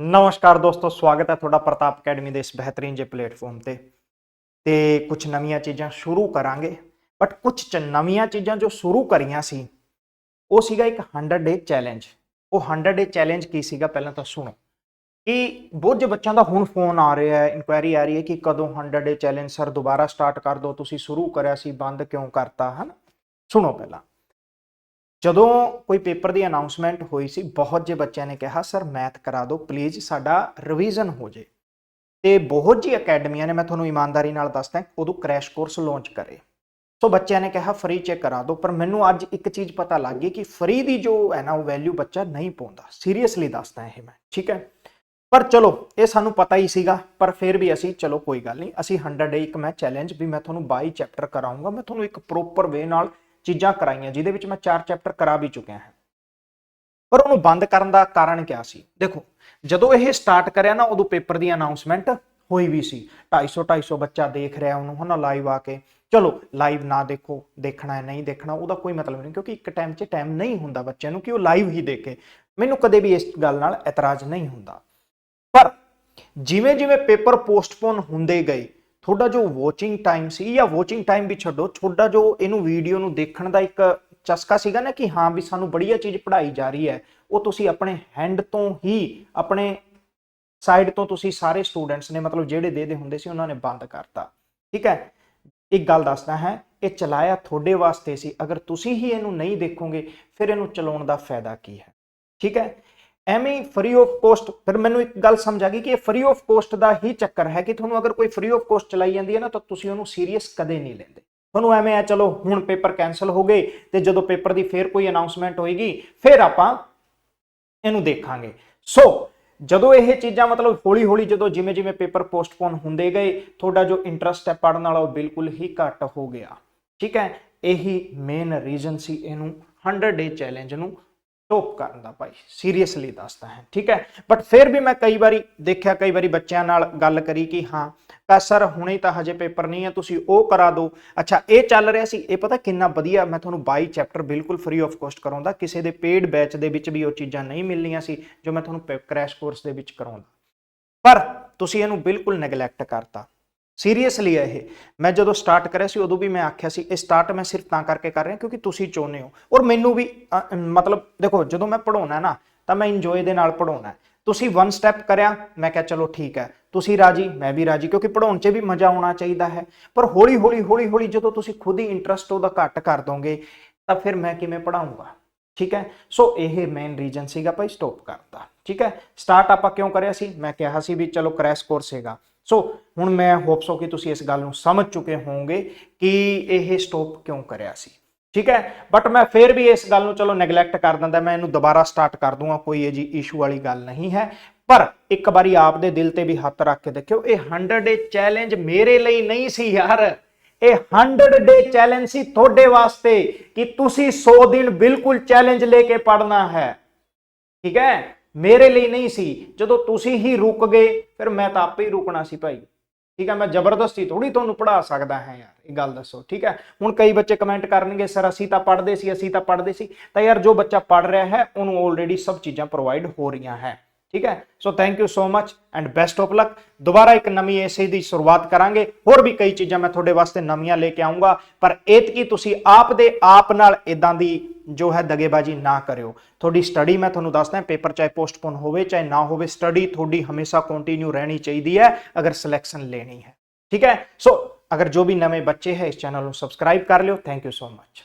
ਨਮਸਕਾਰ ਦੋਸਤੋ, ਸਵਾਗਤ ਹੈ ਤੁਹਾਡਾ ਪ੍ਰਤਾਪ ਅਕੈਡਮੀ ਦੇ ਇਸ ਬਿਹਤਰੀਨ ਜੇ ਪਲੇਟਫਾਰਮ ਤੇ। ਤੇ ਕੁਝ ਨਵੀਆਂ ਚੀਜ਼ਾਂ ਸ਼ੁਰੂ ਕਰਾਂਗੇ ਬਟ ਕੁਝ ਚ ਨਵੀਆਂ ਚੀਜ਼ਾਂ ਜੋ ਸ਼ੁਰੂ ਕਰੀਆਂ ਸੀ, ਉਹ ਸੀਗਾ ਇੱਕ 100 ਡੇ ਚੈਲੰਜ ਉਹ 100 ਡੇ ਚੈਲੰਜ ਕੀ ਸੀਗਾ ਪਹਿਲਾਂ ਤਾਂ ਸੁਣੋ। ਕਿ ਬਹੁਤ ਜੇ ਬੱਚਿਆਂ ਦਾ ਹੁਣ ਫੋਨ ਆ ਰਿਹਾ ਹੈ ਇਨਕੁਆਇਰੀ ਆ ਰਹੀ ਹੈ ਕਿ ਕਦੋਂ 100 ਡੇ ਚੈਲੰਜ ਸਰ ਦੁਬਾਰਾ ਸਟਾਰਟ ਕਰ ਦਿਓ ਤੁਸੀਂ ਸ਼ੁਰੂ ਕਰਿਆ ਸੀ, ਬੰਦ ਕਿਉਂ ਕਰਤਾ, ਹਨ? ਸੁਣੋ ਪਹਿਲਾਂ। ਜਦੋਂ ਕੋਈ ਪੇਪਰ ਦੀ ਅਨਾਉਂਸਮੈਂਟ ਹੋਈ ਸੀ, ਬਹੁਤ ਜੇ ਬੱਚਿਆਂ ਨੇ ਕਿਹਾ ਸਰ ਮੈਥ ਕਰਾ ਦਿਓ ਪਲੀਜ਼ ਸਾਡਾ ਰਿਵੀਜ਼ਨ ਹੋ ਜੇ। ਤੇ ਬਹੁਤ ਜੀ ਅਕੈਡਮੀਆਂ ਨੇ, ਮੈਂ ਤੁਹਾਨੂੰ ਇਮਾਨਦਾਰੀ ਨਾਲ ਦੱਸਦਾ, ਉਦੋਂ ਕ੍ਰੈਸ਼ ਕੋਰਸ ਲਾਂਚ ਕਰੇ। ਸੋ ਬੱਚਿਆਂ ਨੇ ਕਿਹਾ ਫ੍ਰੀ ਚੈੱਕ ਕਰਾ ਦਿਓ। ਪਰ ਮੈਨੂੰ ਅੱਜ ਇੱਕ ਚੀਜ਼ ਪਤਾ ਲੱਗ ਗਈ ਕਿ ਫ੍ਰੀ ਦੀ ਜੋ ਹੈ ਨਾ, ਉਹ ਵੈਲਿਊ ਬੱਚਾ ਨਹੀਂ ਪਾਉਂਦਾ। ਸੀਰੀਅਸਲੀ ਦੱਸਦਾ ਇਹ ਮੈਂ, ਠੀਕ ਹੈ? ਪਰ ਚਲੋ, ਇਹ ਸਾਨੂੰ ਪਤਾ ਹੀ ਸੀਗਾ, ਪਰ ਫਿਰ ਵੀ ਅਸੀਂ, ਚਲੋ ਕੋਈ ਗੱਲ ਨਹੀਂ, ਅਸੀਂ 100 ਡੇ ਇੱਕ ਮੈਂ ਚੈਲੰਜ ਵੀ ਮੈਂ ਤੁਹਾਨੂੰ 22 ਚੈਪਟਰ ਕਰਾਉਂਗਾ ਮੈਂ ਤੁਹਾਨੂੰ ਇੱਕ ਪ੍ਰੋਪਰ ਵੇ ਨਾਲ ਚੀਜ਼ਾਂ ਕਰਾਈਆਂ, ਜਿਹਦੇ ਵਿੱਚ ਮੈਂ ਚਾਰ ਚੈਪਟਰ ਕਰਾ ਵੀ ਚੁੱਕਿਆ ਹਾਂ। ਪਰ ਉਹਨੂੰ ਬੰਦ ਕਰਨ ਦਾ ਕਾਰਨ ਕੀ ਸੀ? ਦੇਖੋ, ਜਦੋਂ ਇਹ ਸਟਾਰਟ ਕਰਿਆ ਨਾ, ਉਦੋਂ ਪੇਪਰ ਦੀ ਅਨਾਉਂਸਮੈਂਟ ਹੋਈ ਵੀ ਸੀ। 250 250 ਬੱਚਾ ਦੇਖ ਰਿਹਾ ਉਹਨੂੰ, ਹਨਾ ਲਾਈਵ ਆ ਕੇ। ਚਲੋ ਲਾਈਵ ਨਾ ਦੇਖੋ, ਦੇਖਣਾ ਹੈ, ਨਹੀਂ ਦੇਖਣਾ, ਉਹਦਾ ਕੋਈ ਮਤਲਬ ਨਹੀਂ, ਕਿਉਂਕਿ ਇੱਕ ਟਾਈਮ 'ਚ ਟਾਈਮ ਨਹੀਂ ਹੁੰਦਾ ਬੱਚਿਆਂ ਨੂੰ ਕਿ ਉਹ ਲਾਈਵ ਹੀ ਦੇਖੇ। ਮੈਨੂੰ ਕਦੇ ਵੀ ਇਸ ਗੱਲ ਨਾਲ ਇਤਰਾਜ਼ ਨਹੀਂ ਹੁੰਦਾ। ਪਰ ਜਿਵੇਂ ਜਿਵੇਂ ਪੇਪਰ ਪੋਸਟਪੋਨ ਹੁੰਦੇ ਗਏ ਤੁਹਾਡਾ ਜੋ ਵਾਚਿੰਗ ਟਾਈਮ ਸੀ ਜਾਂ ਵਾਚਿੰਗ ਟਾਈਮ ਵੀ ਛੱਡੋ, ਤੁਹਾਡਾ ਜੋ ਇਹਨੂੰ ਵੀਡੀਓ ਨੂੰ ਦੇਖਣ ਦਾ ਇੱਕ ਚਸਕਾ ਸੀਗਾ ਨਾ ਕਿ ਹਾਂ ਵੀ ਸਾਨੂੰ ਬੜੀਆ ਚੀਜ਼ ਪੜ੍ਹਾਈ ਜਾ ਰਹੀ ਹੈ, ਉਹ ਤੁਸੀਂ ਆਪਣੇ ਹੈਂਡ ਤੋਂ ਹੀ ਆਪਣੇ ਸਾਈਡ ਤੋਂ ਤੁਸੀਂ ਸਾਰੇ ਸਟੂਡੈਂਟਸ ਨੇ ਮਤਲਬ ਜਿਹੜੇ ਦੇ ਦੇ ਹੁੰਦੇ ਸੀ ਉਹਨਾਂ ਨੇ ਬੰਦ ਕਰਤਾ। ਠੀਕ ਹੈ? ਇੱਕ ਗੱਲ ਦੱਸਦਾ ਹੈ, ਇਹ ਚਲਾਇਆ ਤੁਹਾਡੇ ਵਾਸਤੇ ਸੀ, ਅਗਰ ਤੁਸੀਂ ਹੀ ਇਹਨੂੰ ਨਹੀਂ ਦੇਖੋਗੇ, ਫਿਰ ਇਹਨੂੰ ਚਲਾਉਣ ਦਾ ਫਾਇਦਾ ਕੀ ਹੈ? ਠੀਕ ਹੈ? ਐਵੇਂ ਫ੍ਰੀ ਆਫ ਕੋਸਟ ਫਿਰ ਮੈਨੂੰ ਇੱਕ ਗੱਲ ਸਮਝ ਆ ਗਈ ਕਿ ਇਹ ਫ੍ਰੀ ਆਫ ਕੋਸਟ ਦਾ ਹੀ ਚੱਕਰ ਹੈ ਕਿ ਤੁਹਾਨੂੰ ਅਗਰ ਕੋਈ ਫ੍ਰੀ ਆਫ ਕੋਸਟ ਚਲਾਈ ਜਾਂਦੀ ਹੈ ਨਾ, ਤਾਂ ਤੁਸੀਂ ਉਹਨੂੰ ਸੀਰੀਅਸ ਕਦੇ ਨਹੀਂ ਲੈਂਦੇ। ਤੁਹਾਨੂੰ ਐਵੇਂ ਆ, ਚਲੋ, ਹੁਣ ਪੇਪਰ ਕੈਨਸਲ ਹੋ ਗਏ ਤੇ ਜਦੋਂ ਪੇਪਰ ਦੀ ਫੇਰ ਕੋਈ ਅਨਾਉਂਸਮੈਂਟ ਹੋਏਗੀ, ਫਿਰ ਆਪਾਂ ਇਹਨੂੰ ਦੇਖਾਂਗੇ। ਸੋ ਜਦੋਂ ਇਹ ਚੀਜ਼ਾਂ ਮਤਲਬ ਹੌਲੀ ਹੌਲੀ ਜਦੋਂ ਜਿਵੇਂ ਜਿਵੇਂ ਪੇਪਰ ਪੋਸਟਪੋਨ ਹੁੰਦੇ ਗਏ, ਤੁਹਾਡਾ ਜੋ ਇੰਟਰਸਟ ਹੈ ਪੜਨ ਵਾਲਾ ਉਹ ਬਿਲਕੁਲ ਹੀ ਘੱਟ ਹੋ ਗਿਆ। ਠੀਕ ਹੈ? ਇਹੀ ਮੇਨ ਰੀਜ਼ਨ ਸੀ ਇਹਨੂੰ 100 ਡੇ ਚੈਲੰਜ ਨੂੰ ਟੋਪ ਕਰਨ ਦਾ ਭਾਈ ਸੀਰੀਅਸਲੀ ਦੱਸਦਾ ਹੈ, ਠੀਕ ਹੈ? ਬਟ ਫਿਰ ਵੀ ਮੈਂ ਕਈ ਵਾਰੀ ਦੇਖਿਆ, ਕਈ ਵਾਰੀ ਬੱਚਿਆਂ ਨਾਲ ਗੱਲ ਕਰੀ ਕਿ ਹਾਂ, ਤਾਂ ਸਰ ਹੁਣੇ ਤਾਂ ਹਜੇ ਪੇਪਰ ਨਹੀਂ ਹੈ, ਤੁਸੀਂ ਉਹ ਕਰਾ ਦਿਓ। ਅੱਛਾ, ਇਹ ਚੱਲ ਰਿਹਾ ਸੀ, ਇਹ ਪਤਾ ਕਿੰਨਾ ਵਧੀਆ, ਮੈਂ ਤੁਹਾਨੂੰ 22 ਚੈਪਟਰ ਬਿਲਕੁਲ ਫ੍ਰੀ ਆਫ ਕੋਸਟ ਕਰਾਉਂਦਾ, ਕਿਸੇ ਦੇ ਪੇਡ ਬੈਚ ਦੇ ਵਿੱਚ ਵੀ ਉਹ ਚੀਜ਼ਾਂ ਨਹੀਂ ਮਿਲਣੀਆਂ ਸੀ, ਜੋ ਮੈਂ ਤੁਹਾਨੂੰ ਕ੍ਰੈਸ਼ ਕੋਰਸ ਦੇ ਵਿੱਚ ਕਰਾਉਂਦਾ। ਪਰ ਤੁਸੀਂ ਇਹਨੂੰ ਬਿਲਕੁਲ ਨੈਗਲੈਕਟ ਕਰਤਾ। ਸੀਰੀਅਸਲੀ ਇਹ ਮੈਂ ਜਦੋਂ ਸਟਾਰਟ ਕਰਿਆ ਸੀ ਉਦੋਂ ਵੀ ਮੈਂ ਆਖਿਆ ਸੀ ਇਹ ਸਟਾਰਟ ਮੈਂ ਸਿਰਫ ਤਾਂ ਕਰਕੇ ਕਰ ਰਿਹਾ ਕਿਉਂਕਿ ਤੁਸੀਂ ਚਾਹੁੰਦੇ ਹੋ ਔਰ ਮੈਨੂੰ ਵੀ ਅ, ਮਤਲਬ ਦੇਖੋ ਜਦੋਂ ਮੈਂ ਪੜਾਉਣਾ ਨਾ ਤਾਂ ਮੈਂ ਇੰਜੋਏ ਦੇ ਨਾਲ ਪੜਾਉਣਾ ਤੁਸੀਂ ਵਨ ਸਟੈਪ ਕਰਿਆ ਮੈਂ ਕਿਹਾ ਚਲੋ ਠੀਕ ਹੈ ਤੁਸੀਂ ਰਾਜੀ ਮੈਂ ਵੀ ਰਾਜੀ ਕਿਉਂਕਿ ਪੜਾਉਣ 'ਚ ਵੀ ਮਜ਼ਾ ਆਉਣਾ ਚਾਹੀਦਾ ਹੈ ਪਰ ਹੌਲੀ ਹੌਲੀ ਹੌਲੀ ਹੌਲੀ ਜਦੋਂ ਤੁਸੀਂ ਖੁਦ ਹੀ ਇੰਟਰਸਟ ਉਹਦਾ ਘੱਟ ਕਰ ਦੋਗੇ ਤਾਂ ਫਿਰ ਮੈਂ ਕਿਵੇਂ ਪੜਾਉਂਗਾ ਠੀਕ ਹੈ ਸੋ ਇਹ ਮੇਨ ਰੀਜਨ ਸੀਗਾ ਭਾਈ ਸਟਾਪ ਕਰਤਾ ਠੀਕ ਹੈ ਸਟਾਰਟ ਆਪਾਂ ਕਿਉਂ ਕਰਿਆ ਸੀ ਮੈਂ ਕਿਹਾ ਸੀ ਵੀ ਚਲੋ ਕ੍ਰੈਸ਼ ਕੋਰਸ ਹੈਗਾ ਸੋ ਹੁਣ ਮੈਂ ਹੋਪਸ ਹੋ ਕਿ ਤੁਸੀਂ ਇਸ ਗੱਲ ਨੂੰ ਸਮਝ ਚੁੱਕੇ ਹੋਵੋਗੇ ਕਿ ਇਹ ਸਟਾਪ ਕਿਉਂ ਕਰਿਆ ਸੀ। ਠੀਕ ਹੈ? ਬਟ ਮੈਂ ਫੇਰ ਵੀ ਇਸ ਗੱਲ ਨੂੰ ਚਲੋ ਨੈਗਲੈਕਟ ਕਰ ਦਿੰਦਾ, ਮੈਂ ਇਹਨੂੰ ਦੁਬਾਰਾ ਸਟਾਰਟ ਕਰ ਦੂੰਗਾ, ਕੋਈ ਇਹ ਜੀ ਇਸ਼ੂ ਵਾਲੀ ਗੱਲ ਨਹੀਂ ਹੈ। ਪਰ ਇੱਕ ਵਾਰੀ ਆਪ ਦੇ ਦਿਲ ਤੇ ਵੀ ਹੱਥ ਰੱਖ ਕੇ ਦੇਖਿਓ, ਇਹ 100 ਡੇ ਚੈਲੰਜ ਮੇਰੇ ਲਈ ਨਹੀਂ ਸੀ ਯਾਰ। ਇਹ 100 ਡੇ ਚੈਲੰਜ ਸੀ ਤੁਹਾਡੇ ਵਾਸਤੇ ਕਿ ਤੁਸੀਂ 100 ਦਿਨ ਬਿਲਕੁਲ ਚੈਲੰਜ ਲੈ ਕੇ ਪੜਨਾ ਹੈ। ਠੀਕ ਹੈ? ਮੇਰੇ ਲਈ ਨਹੀਂ ਸੀ। ਜਦੋਂ ਤੁਸੀਂ ਹੀ ਰੁਕ ਗਏ, ਫਿਰ ਮੈਂ ਤਾਂ ਆਪੇ ਹੀ ਰੁਕਣਾ ਸੀ ਭਾਈ। ਠੀਕ ਹੈ ਮੈਂ ਜ਼ਬਰਦਸਤੀ ਥੋੜੀ ਤੁਹਾਨੂੰ ਪੜਾ ਸਕਦਾ ਹਾਂ ਯਾਰ, ਇਹ ਗੱਲ ਦੱਸੋ, ਠੀਕ ਹੈ ਹੁਣ ਕਈ ਬੱਚੇ ਕਮੈਂਟ ਕਰਨਗੇ, ਸਰ, ਅਸੀਂ ਤਾਂ ਪੜ੍ਹਦੇ ਸੀ, ਅਸੀਂ ਤਾਂ ਪੜ੍ਹਦੇ ਸੀ। ਤਾਂ ਯਾਰ ਜੋ ਬੱਚਾ ਪੜ੍ਹ ਰਿਹਾ ਹੈ, ਉਹਨੂੰ ਆਲਰੇਡੀ ਸਭ ਚੀਜ਼ਾਂ ਪ੍ਰੋਵਾਈਡ ਹੋ ਰਹੀਆਂ ਹੈ। ਠੀਕ ਹੈ? So thank you so much and best of luck ਦੁਬਾਰਾ ਇੱਕ ਨਵੀਂ ਐਸੇ ਦੀ ਸ਼ੁਰੂਆਤ ਕਰਾਂਗੇ। ਹੋਰ ਵੀ ਕਈ ਚੀਜ਼ਾਂ ਮੈਂ ਤੁਹਾਡੇ ਵਾਸਤੇ ਨਵੀਆਂ ਲੈ ਕੇ ਆਉਂਗਾ ਪਰ ਇਤਕੀ ਤੁਸੀਂ ਆਪ ਦੇ ਆਪ ਨਾਲ ਇਦਾਂ ਦੀ ਜੋ ਹੈ ਦਗੇਬਾਜੀ ਨਾ ਕਰਿਓ। ਤੁਹਾਡੀ ਸਟੱਡੀ ਮੈਂ ਤੁਹਾਨੂੰ ਦੱਸਦਾ, ਪੇਪਰ ਚਾਹੇ ਪੋਸਟਪੋਨ ਹੋਵੇ, ਚਾਹੇ ਨਾ ਹੋਵੇ ਸਟੱਡੀ ਤੁਹਾਡੀ ਹਮੇਸ਼ਾ ਕੰਟੀਨਿਊ ਰਹਿਣੀ ਚਾਹੀਦੀ ਹੈ ਅਗਰ ਸਿਲੈਕਸ਼ਨ ਲੈਣੀ ਹੈ। ਠੀਕ ਹੈ? ਸੋ ਅਗਰ ਜੋ ਵੀ ਨਵੇਂ ਬੱਚੇ ਹੈ, ਇਸ ਚੈਨਲ ਨੂੰ ਸਬਸਕ੍ਰਾਈਬ ਕਰ ਲਿਓ। Thank you so much